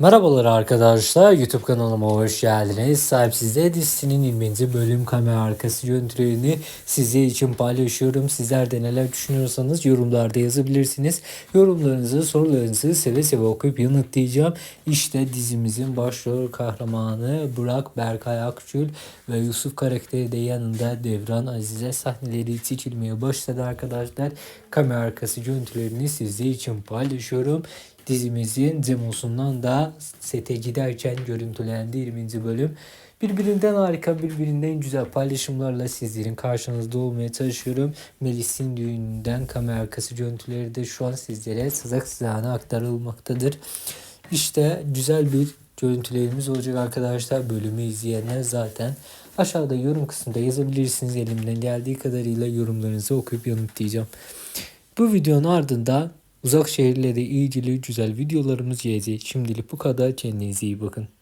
Merhabalar arkadaşlar YouTube kanalıma hoş geldiniz. Sahipsizde dizisinin 20. bölüm kamera arkası görüntülerini sizler için paylaşıyorum. Sizler de neler düşünüyorsanız yorumlarda yazabilirsiniz. Yorumlarınızı, sorularınızı seve seve okuyup yanıtlayacağım. İşte dizimizin başrol kahramanı Burak Berkay Akçül ve Yusuf karakteri de yanında Devran Azize sahneleri seçilmeye başladı arkadaşlar. Kamera arkası görüntülerini sizler için paylaşıyorum dizimizin demosundan da sete giderken görüntülendi 20. bölüm. Birbirinden harika, birbirinden güzel paylaşımlarla sizlerin karşınızda olmaya çalışıyorum. Melis'in düğününden kamera arkası görüntüleri de şu an sizlere sızak sızağına aktarılmaktadır. İşte güzel bir görüntülerimiz olacak arkadaşlar. Bölümü izleyenler zaten aşağıda yorum kısmında yazabilirsiniz. Elimden geldiği kadarıyla yorumlarınızı okuyup yanıtlayacağım. Bu videonun ardından uzak şehirlere ilgili güzel videolarımız gelecek. Şimdilik bu kadar. Kendinize iyi bakın.